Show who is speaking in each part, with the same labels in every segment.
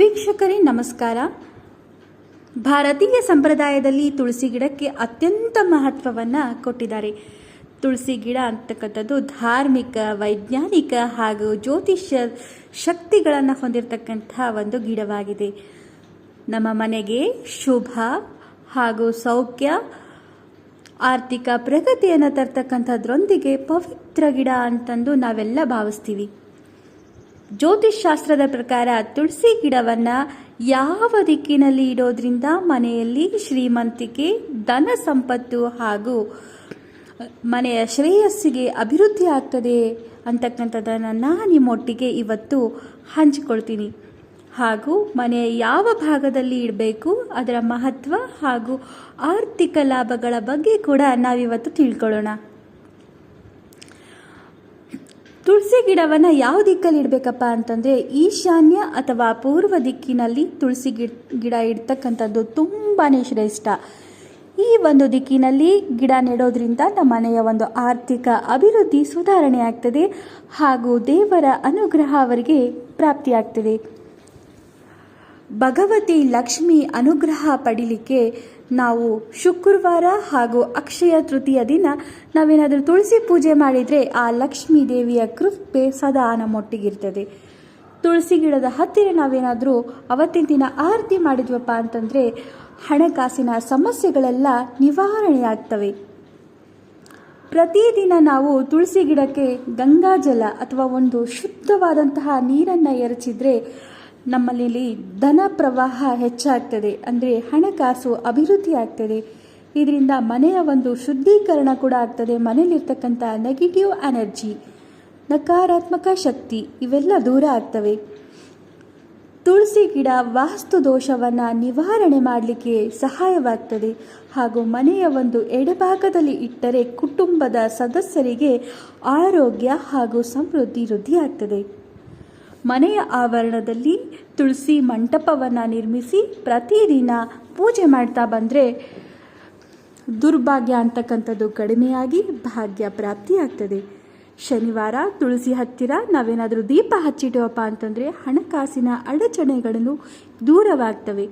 Speaker 1: ವೀಕ್ಷಕರೇ, ನಮಸ್ಕಾರ. ಭಾರತೀಯ ಸಂಪ್ರದಾಯದಲ್ಲಿ ತುಳಸಿ ಗಿಡಕ್ಕೆ ಅತ್ಯಂತ ಮಹತ್ವವನ್ನು ಕೊಟ್ಟಿದ್ದಾರೆ. ತುಳಸಿ ಗಿಡ ಅಂತಕ್ಕಂಥದ್ದು ಧಾರ್ಮಿಕ, ವೈಜ್ಞಾನಿಕ ಹಾಗೂ ಜ್ಯೋತಿಷ್ಯ ಶಕ್ತಿಗಳನ್ನು ಹೊಂದಿರತಕ್ಕಂಥ ಒಂದು ಗಿಡವಾಗಿದೆ. ನಮ್ಮ ಮನೆಗೆ ಶುಭ ಹಾಗೂ ಸೌಖ್ಯ, ಆರ್ಥಿಕ ಪ್ರಗತಿಯನ್ನು ತರ್ತಕ್ಕಂಥದ್ರೊಂದಿಗೆ ಪವಿತ್ರ ಗಿಡ ಅಂತಂದು ನಾವೆಲ್ಲ ಭಾವಿಸ್ತೀವಿ. ಶಾಸ್ತ್ರದ ಪ್ರಕಾರ ತುಳಸಿ ಗಿಡವನ್ನು ಯಾವ ದಿಕ್ಕಿನಲ್ಲಿ ಇಡೋದ್ರಿಂದ ಮನೆಯಲ್ಲಿ ಶ್ರೀಮಂತಿಕೆ, ಧನ ಸಂಪತ್ತು ಹಾಗೂ ಮನೆಯ ಶ್ರೇಯಸ್ಸಿಗೆ ಅಭಿವೃದ್ಧಿ ಆಗ್ತದೆ ಅಂತಕ್ಕಂಥದ್ದನ್ನು ನಾನು ನಿಮ್ಮೊಟ್ಟಿಗೆ ಇವತ್ತು ಹಂಚಿಕೊಳ್ತೀನಿ. ಹಾಗೂ ಮನೆಯ ಯಾವ ಭಾಗದಲ್ಲಿ ಇಡಬೇಕು, ಅದರ ಮಹತ್ವ ಹಾಗೂ ಆರ್ಥಿಕ ಲಾಭಗಳ ಬಗ್ಗೆ ಕೂಡ ನಾವಿವತ್ತು ತಿಳ್ಕೊಳ್ಳೋಣ ತುಳಸಿ ಗಿಡವನ್ನು ಯಾವ ದಿಕ್ಕಲ್ಲಿ ಇಡಬೇಕಪ್ಪ ಅಂತಂದರೆ ಈಶಾನ್ಯ ಅಥವಾ ಪೂರ್ವ ದಿಕ್ಕಿನಲ್ಲಿ ತುಳಸಿ ಗಿಡ ಗಿಡ ಇಡ್ತಕ್ಕಂಥದ್ದು ತುಂಬಾ ಶ್ರೇಷ್ಠ. ಈ ಒಂದು ದಿಕ್ಕಿನಲ್ಲಿ ಗಿಡ ನೆಡೋದ್ರಿಂದ ನಮ್ಮ ಮನೆಯ ಒಂದು ಆರ್ಥಿಕ ಅಭಿವೃದ್ಧಿ ಸುಧಾರಣೆ ಆಗ್ತದೆ ಹಾಗೂ ದೇವರ ಅನುಗ್ರಹ ಅವರಿಗೆ ಪ್ರಾಪ್ತಿಯಾಗ್ತದೆ. ಭಗವತಿ ಲಕ್ಷ್ಮಿ ಅನುಗ್ರಹ ಪಡಿಲಿಕ್ಕೆ ನಾವು ಶುಕ್ರವಾರ ಹಾಗೂ ಅಕ್ಷಯ ತೃತೀಯ ದಿನ ನಾವೇನಾದರೂ ತುಳಸಿ ಪೂಜೆ ಮಾಡಿದರೆ ಆ ಲಕ್ಷ್ಮೀ ದೇವಿಯ ಕೃಪೆ ಸದಾ ನಮ್ಮೊಟ್ಟಿಗಿರ್ತದೆ. ತುಳಸಿ ಗಿಡದ ಹತ್ತಿರ ನಾವೇನಾದರೂ ಅವತ್ತಿನ ದಿನ ಆರತಿ ಮಾಡಿದ್ವಪ್ಪ ಅಂತಂದರೆ ಹಣಕಾಸಿನ ಸಮಸ್ಯೆಗಳೆಲ್ಲ ನಿವಾರಣೆಯಾಗ್ತವೆ. ಪ್ರತಿದಿನ ನಾವು ತುಳಸಿ ಗಿಡಕ್ಕೆ ಗಂಗಾಜಲ ಅಥವಾ ಒಂದು ಶುದ್ಧವಾದಂತಹ ನೀರನ್ನು ಎರಚಿದ್ರೆ ನಮ್ಮಲ್ಲಿ ಧನ ಪ್ರವಾಹ ಹೆಚ್ಚಾಗ್ತದೆ, ಅಂದರೆ ಹಣಕಾಸು ಅಭಿವೃದ್ಧಿ ಆಗ್ತದೆ. ಇದರಿಂದ ಮನೆಯ ಒಂದು ಶುದ್ಧೀಕರಣ ಕೂಡ ಆಗ್ತದೆ, ಮನೆಯಲ್ಲಿರ್ತಕ್ಕಂಥ ನೆಗೆಟಿವ್ ಎನರ್ಜಿ ನಕಾರಾತ್ಮಕ ಶಕ್ತಿ ಇವೆಲ್ಲ ದೂರ ಆಗ್ತವೆ. ತುಳಸಿ ಗಿಡ ವಾಸ್ತು ದೋಷವನ್ನು ನಿವಾರಣೆ ಮಾಡಲಿಕ್ಕೆ ಸಹಾಯವಾಗ್ತದೆ. ಹಾಗೂ ಮನೆಯ ಒಂದು ಎಡಭಾಗದಲ್ಲಿ ಇಟ್ಟರೆ ಕುಟುಂಬದ ಸದಸ್ಯರಿಗೆ ಆರೋಗ್ಯ ಹಾಗೂ ಸಮೃದ್ಧಿ ವೃದ್ಧಿಯಾಗ್ತದೆ. ಮನೆಯ ಆವರಣದಲ್ಲಿ ತುಳಸಿ ಮಂಟಪವನ್ನು ನಿರ್ಮಿಸಿ ಪ್ರತಿದಿನ ಪೂಜೆ ಮಾಡ್ತಾ ಬಂದರೆ ದುರ್ಭಾಗ್ಯ ಅಂತಕ್ಕಂಥದ್ದು ಕಡಿಮೆಯಾಗಿ ಭಾಗ್ಯ ಪ್ರಾಪ್ತಿಯಾಗ್ತದೆ ಶನಿವಾರ ತುಳಸಿ ಹತ್ತಿರ ನಾವೇನಾದರೂ ದೀಪ ಹಚ್ಚಿಟ್ಟವಪ್ಪ ಅಂತಂದರೆ ಹಣಕಾಸಿನ ಅಡಚಣೆಗಳನ್ನು ದೂರವಾಗ್ತವೆ.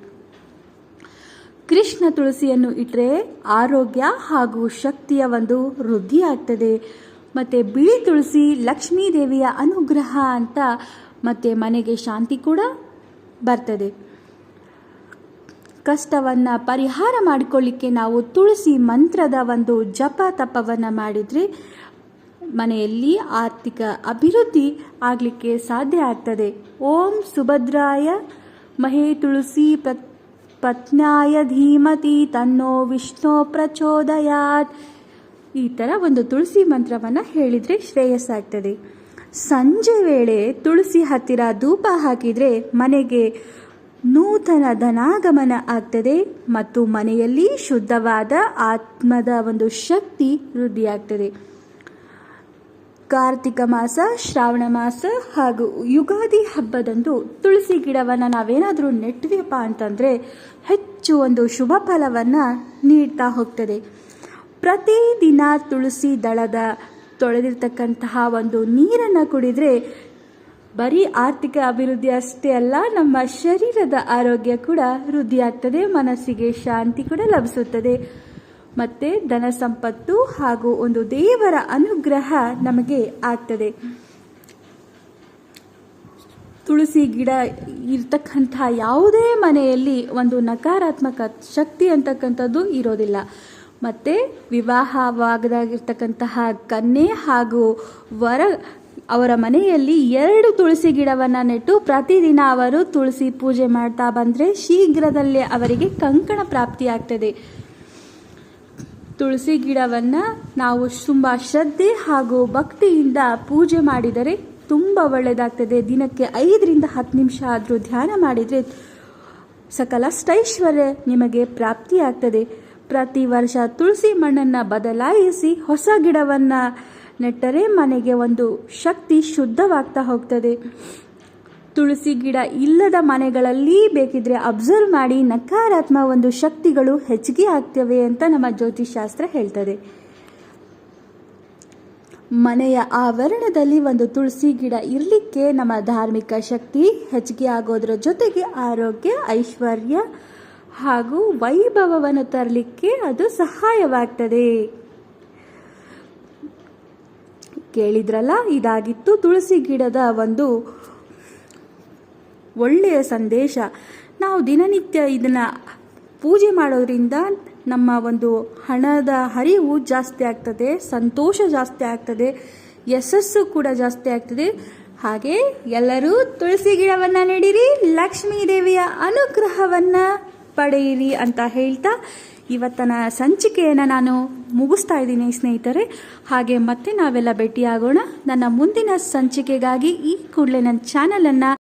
Speaker 1: ಕೃಷ್ಣ ತುಳಸಿಯನ್ನು ಇಟ್ಟರೆ ಆರೋಗ್ಯ ಹಾಗೂ ಶಕ್ತಿಯ ಒಂದು ವೃದ್ಧಿಯಾಗ್ತದೆ. ಮತ್ತು ಬಿಳಿ ತುಳಸಿ ಲಕ್ಷ್ಮೀ ದೇವಿಯ ಅನುಗ್ರಹ ಅಂತ ಮತ್ತು ಮನೆಗೆ ಶಾಂತಿ ಕೂಡ ಬರ್ತದೆ. ಕಷ್ಟವನ್ನು ಪರಿಹಾರ ಮಾಡಿಕೊಳ್ಳಿಕ್ಕೆ ನಾವು ತುಳಸಿ ಮಂತ್ರದ ಒಂದು ಜಪ ತಪವನ್ನು ಮಾಡಿದರೆ ಮನೆಯಲ್ಲಿ ಆರ್ಥಿಕ ಅಭಿವೃದ್ಧಿ ಆಗಲಿಕ್ಕೆ ಸಾಧ್ಯ ಆಗ್ತದೆ. ಓಂ ಸುಭದ್ರಾಯ ಮಹೇ ತುಳಸಿ ಪ್ರ ಪತ್ನಾಯ ಧೀಮತಿ ತನ್ನೋ ವಿಷ್ಣು ಪ್ರಚೋದಯಾತ್ ಈ ಥರ ಒಂದು ತುಳಸಿ ಮಂತ್ರವನ್ನು ಹೇಳಿದರೆ ಶ್ರೇಯಸ್ಸಾಗ್ತದೆ. ಸಂಜೆ ವೇಳೆ ತುಳಸಿ ಹತ್ತಿರ ಧೂಪ ಹಾಕಿದರೆ ಮನೆಗೆ ನೂತನ ಧನಾಗಮನ ಆಗ್ತದೆ ಮತ್ತು ಮನೆಯಲ್ಲಿ ಶುದ್ಧವಾದ ಆತ್ಮದ ಒಂದು ಶಕ್ತಿ ವೃದ್ಧಿಯಾಗ್ತದೆ. ಕಾರ್ತಿಕ ಮಾಸ, ಶ್ರಾವಣ ಮಾಸ ಹಾಗೂ ಯುಗಾದಿ ಹಬ್ಬದಂದು ತುಳಸಿ ಗಿಡವನ್ನು ನಾವೇನಾದರೂ ನೆಟ್ವಿಯಪ್ಪ ಅಂತಂದರೆ ಹೆಚ್ಚು ಒಂದು ಶುಭ ಫಲವನ್ನು ನೀಡ್ತಾ ಹೋಗ್ತದೆ. ಪ್ರತಿದಿನ ತುಳಸಿ ದಳದ ತೊಳೆದಿರ್ತಕ್ಕಂತಹ ಒಂದು ನೀರನ್ನು ಕುಡಿದರೆ ಬರೀ ಆರ್ಥಿಕ ಅಭಿವೃದ್ಧಿ ಅಷ್ಟೇ ಅಲ್ಲ, ನಮ್ಮ ಶರೀರದ ಆರೋಗ್ಯ ಕೂಡ ವೃದ್ಧಿಯಾಗ್ತದೆ, ಮನಸ್ಸಿಗೆ ಶಾಂತಿ ಕೂಡ ಲಭಿಸುತ್ತದೆ. ಮತ್ತು ಧನ ಸಂಪತ್ತು ಹಾಗೂ ಒಂದು ದೇವರ ಅನುಗ್ರಹ ನಮಗೆ ಆಗ್ತದೆ. ತುಳಸಿ ಗಿಡ ಇರ್ತಕ್ಕಂಥ ಯಾವುದೇ ಮನೆಯಲ್ಲಿ ಒಂದು ನಕಾರಾತ್ಮಕ ಶಕ್ತಿ ಅಂತಕ್ಕಂಥದ್ದು ಇರೋದಿಲ್ಲ. ಮತ್ತು ವಿವಾಹವಾಗದಾಗಿರ್ತಕ್ಕಂತಹ ಕನ್ಯೆ ಹಾಗೂ ವರ ಅವರ ಮನೆಯಲ್ಲಿ ಎರಡು ತುಳಸಿ ಗಿಡವನ್ನು ನೆಟ್ಟು ಪ್ರತಿದಿನ ಅವರು ತುಳಸಿ ಪೂಜೆ ಮಾಡ್ತಾ ಬಂದರೆ ಶೀಘ್ರದಲ್ಲೇ ಅವರಿಗೆ ಕಂಕಣ ಪ್ರಾಪ್ತಿಯಾಗ್ತದೆ. ತುಳಸಿ ಗಿಡವನ್ನು ನಾವು ತುಂಬ ಶ್ರದ್ಧೆ ಹಾಗೂ ಭಕ್ತಿಯಿಂದ ಪೂಜೆ ಮಾಡಿದರೆ ತುಂಬ ಒಳ್ಳೆಯದಾಗ್ತದೆ ದಿನಕ್ಕೆ ಐದರಿಂದ ಹತ್ತು ನಿಮಿಷ ಆದರೂ ಧ್ಯಾನ ಮಾಡಿದರೆ ಸಕಲ ಸ್ಟೈಶ್ವರ್ಯ ನಿಮಗೆ ಪ್ರಾಪ್ತಿಯಾಗ್ತದೆ. ಪ್ರತಿ ವರ್ಷ ತುಳಸಿ ಮಣ್ಣನ್ನು ಬದಲಾಯಿಸಿ ಹೊಸ ಗಿಡವನ್ನು ನೆಟ್ಟರೆ ಮನೆಗೆ ಒಂದು ಶಕ್ತಿ ಶುದ್ಧವಾಗ್ತಾ ಹೋಗ್ತದೆ. ತುಳಸಿ ಗಿಡ ಇಲ್ಲದ ಮನೆಗಳಲ್ಲಿ ಬೇಕಿದ್ರೆ ಅಬ್ಸರ್ವ್ ಮಾಡಿ ನಕಾರಾತ್ಮ ಒಂದು ಶಕ್ತಿಗಳು ಹೆಚ್ಚಿಗೆ ಆಗ್ತವೆ ಅಂತ ನಮ್ಮ ಜ್ಯೋತಿಷಾಸ್ತ್ರ ಹೇಳ್ತದೆ. ಮನೆಯ ಆವರಣದಲ್ಲಿ ಒಂದು ತುಳಸಿ ಗಿಡ ಇರಲಿಕ್ಕೆ ನಮ್ಮ ಧಾರ್ಮಿಕ ಶಕ್ತಿ ಹೆಚ್ಚಿಗೆ ಆಗೋದ್ರ ಜೊತೆಗೆ ಆರೋಗ್ಯ, ಐಶ್ವರ್ಯ ಹಾಗೂ ವೈಭವವನ್ನು ತರಲಿಕ್ಕೆ ಅದು ಸಹಾಯವಾಗ್ತದೆ. ಕೇಳಿದ್ರಲ್ಲ, ಇದಾಗಿತ್ತು ತುಳಸಿ ಗಿಡದ ಒಂದು ಒಳ್ಳೆಯ ಸಂದೇಶ. ನಾವು ದಿನನಿತ್ಯ ಇದನ್ನು ಪೂಜೆ ಮಾಡೋದ್ರಿಂದ ನಮ್ಮ ಒಂದು ಹಣದ ಹರಿವು ಜಾಸ್ತಿ ಆಗ್ತದೆ, ಸಂತೋಷ ಜಾಸ್ತಿ ಆಗ್ತದೆ, ಯಶಸ್ಸು ಕೂಡ ಜಾಸ್ತಿ ಆಗ್ತದೆ. ಹಾಗೆ ಎಲ್ಲರೂ ತುಳಸಿ ಗಿಡವನ್ನು ನೆಡಿರಿ ಲಕ್ಷ್ಮೀ ದೇವಿಯ ಅನುಗ್ರಹವನ್ನು ಪಡೆಯಿರಿ ಅಂತ ಹೇಳ್ತಾ ಇವತ್ತನ ಸಂಚಿಕೆಯನ್ನು ನಾನು ಮುಗಿಸ್ತಾ ಇದ್ದೀನಿ ಸ್ನೇಹಿತರೆ. ಹಾಗೆ ಮತ್ತೆ ನಾವೆಲ್ಲ ಭೇಟಿಯಾಗೋಣ. ನನ್ನ ಮುಂದಿನ ಸಂಚಿಕೆಗಾಗಿ ಈ ಕೂಡಲೇ ನನ್ನ ಚಾನಲನ್ನು